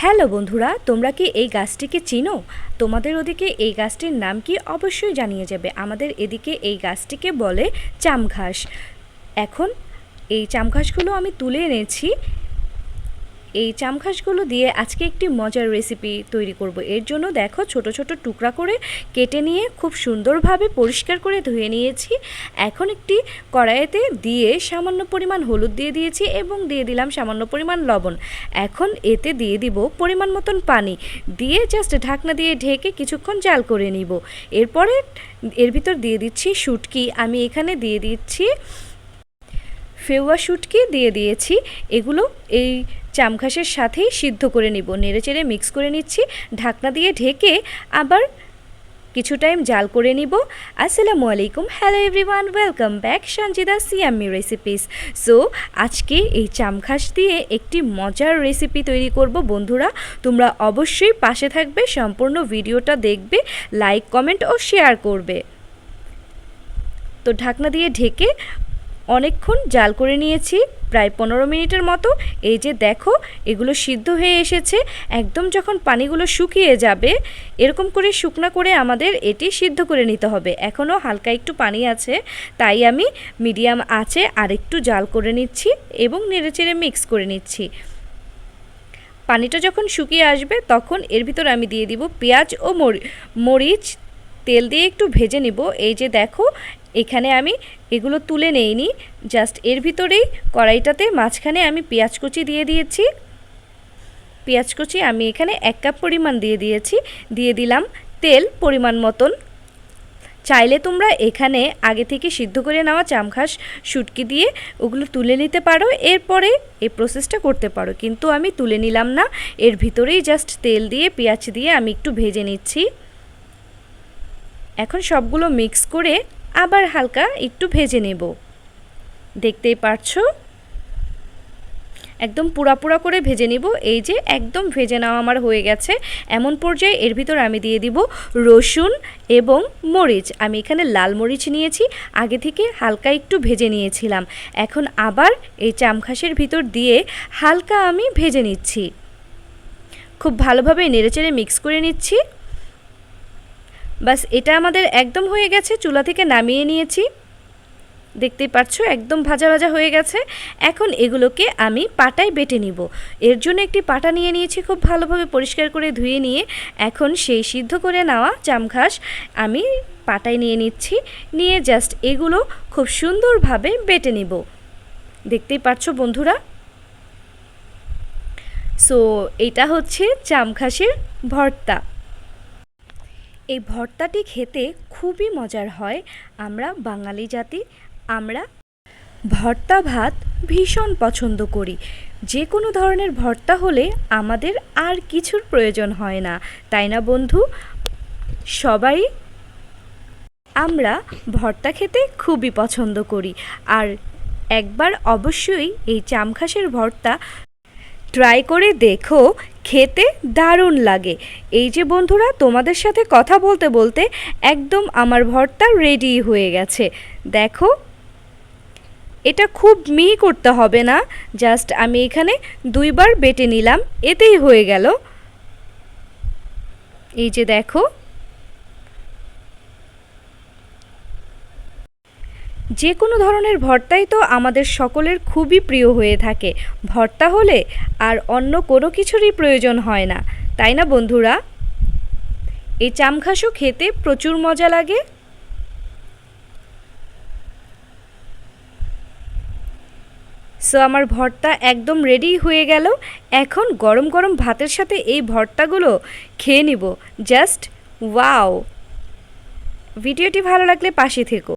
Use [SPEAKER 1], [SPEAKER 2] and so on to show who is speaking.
[SPEAKER 1] Hello বন্ধুরা, তোমরা কি এই গাছটিকে চিনো? তোমাদের ওদিকে এই গাছটির নাম কি অবশ্যই জানিয়ে যাবে। আমাদের এদিকে এই গাছটিকে বলে চামঘাস। এখন এই চামঘাসগুলো আমি তুলে এনেছি। এই চামঘাসগুলো দিয়ে আজকে একটি মজার রেসিপি তৈরি করব। এর জন্য দেখো ছোট ছোট টুকরা করে কেটে নিয়ে খুব সুন্দরভাবে পরিষ্কার করে ধুয়ে নিয়েছি। এখন একটি কড়াইতে দিয়ে সামান্য পরিমাণ হলুদ দিয়ে দিয়েছি এবং দিয়ে দিলাম সামান্য পরিমাণ লবণ। এখন এতে দিয়ে দিব পরিমাণ মতন পানি। দিয়ে জাস্ট ঢাকনা দিয়ে ঢেকে কিছুক্ষণ জাল করে নিব। এরপরে এর ভিতর দিয়ে দিচ্ছি শুটকি। আমি এখানে দিয়ে দিচ্ছি ফেউয়া শুটকি দিয়ে দিয়েছি। এগুলো এই চামঘাসের সাথেই সিদ্ধ করে নিব। নেড়েচেড়ে মিক্স করে নিচ্ছি। ঢাকনা দিয়ে ঢেকে আবার কিছু টাইম জাল করে নিব। আসসালামু আলাইকুম। Hello everyone welcome back Sanjida সিয়াম্মি recipes so আজকে এই চামঘাস দিয়ে একটি মজার রেসিপি তৈরি করব বন্ধুরা। তোমরা অবশ্যই পাশে থাকবে, সম্পূর্ণ ভিডিওটা দেখবে লাইক কমেন্ট ও শেয়ার করবে। তো ঢাকনা দিয়ে ঢেকে অনেকক্ষণ জাল করে নিয়েছি, প্রায় পনেরো মিনিটের মতো। এই যে দেখো, এগুলো সিদ্ধ হয়ে এসেছে, একদম যখন পানিগুলো শুকিয়ে যাবে, এরকম করে শুকনা করে আমাদের এটি সিদ্ধ করে নিতে হবে। এখনও হালকা একটু পানি আছে, তাই আমি মিডিয়াম আছে আর একটু জাল করে নিচ্ছি এবং নেড়েচেড়ে মিক্স করে নিচ্ছি। পানিটা যখন শুকিয়ে আসবে, তখন এর ভিতর আমি দিয়ে দিব পেঁয়াজ ও মরিচ তেল দিয়ে একটু ভেজে নিব। এই যে দেখো, এখানে আমি এগুলো তুলে নেইনি। জাস্ট এর ভিতরেই কড়াইটাতে মাঝখানে আমি পেঁয়াজ কুচি দিয়ে দিয়েছি। পেঁয়াজ কুচি আমি এখানে এক কাপ পরিমাণ দিয়ে দিয়েছি। দিয়ে দিলাম তেল পরিমাণ মতন। চাইলে তোমরা এখানে আগে থেকে সিদ্ধ করে নেওয়া চামখাস শুটকি দিয়ে ওগুলো তুলে নিতে পারো। এরপরে এই প্রসেসটা করতে পারো। কিন্তু আমি তুলে নিলাম না। এর ভিতরেই জাস্ট তেল দিয়ে পেঁয়াজ দিয়ে আমি একটু ভেজে নিচ্ছি। এখন সবগুলো মিক্স করে আবার হালকা একটু ভেজে নেব। দেখতেই পারছ? একদম পুরা পুরা করে ভেজে নিব। এই যে একদম ভেজে নেওয়া আমার হয়ে গেছে। এমন পর্যায়ে এর ভিতর আমি দিয়ে দিব রসুন এবং মরিচ। আমি এখানে লাল মরিচ নিয়েছি। আগে থেকে হালকা একটু ভেজে নিয়েছিলাম। এখন আবার এই চামখাসের ভিতর দিয়ে হালকা আমি ভেজে নিচ্ছি। খুব ভালোভাবে নেড়েচেড়ে মিক্স করে নিচ্ছি। বাস, এটা আমাদের একদম হয়ে গেছে, চুলা থেকে নামিয়ে নিয়েছি। দেখতেই পাচ্ছ, একদম ভাজা ভাজা হয়ে গেছে। এখন এগুলোকে আমি পাটায় বেটে নিব। এর জন্য একটি পাটা নিয়ে নিয়েছি খুব ভালোভাবে পরিষ্কার করে ধুয়ে নিয়ে। এখন সেই সিদ্ধ করে নেওয়া চামঘাস আমি পাটায় নিয়ে নিচ্ছি। নিয়ে জাস্ট এগুলো খুব সুন্দরভাবে বেটে নিব। দেখতেই পাচ্ছ বন্ধুরা? সো এটা হচ্ছে চামঘাসের ভর্তা। এই ভর্তাটি খেতে খুবই মজার হয়। আমরা বাঙালি জাতি, আমরা ভর্তা ভাত ভীষণ পছন্দ করি। যে কোনো ধরনের ভর্তা হলে আমাদের আর কিছুর প্রয়োজন হয় না। তাই না বন্ধু? সবাই আমরা ভর্তা খেতে খুবই পছন্দ করি। আর একবার অবশ্যই এই চামখাসের ভর্তা ট্রাই করে দেখো খেতে দারুণ লাগে। এই যে বন্ধুরা, তোমাদের সাথে কথা বলতে বলতে একদম আমার ভর্তা রেডি হয়ে গেছে। দেখো, এটা খুব মি করতে হবে না। জাস্ট আমি এখানে দুইবার বেটে নিলাম, এতেই হয়ে গেল। এই যে দেখো যে কোনো ধরনের ভর্তাই তো আমাদের সকলের খুবই প্রিয় হয়ে থাকে। ভর্তা হলে আর অন্য কোনো কিছুরই প্রয়োজন হয় না, তাই না বন্ধুরা? এই চামখাসও খেতে প্রচুর মজা লাগে। সো আমার ভর্তা একদম রেডি হয়ে গেল। এখন গরম গরম ভাতের সাথে এই ভর্তাগুলো খেয়ে নিব। জাস্ট ওয়াও ভিডিওটি ভালো লাগলে পাশে থেকো।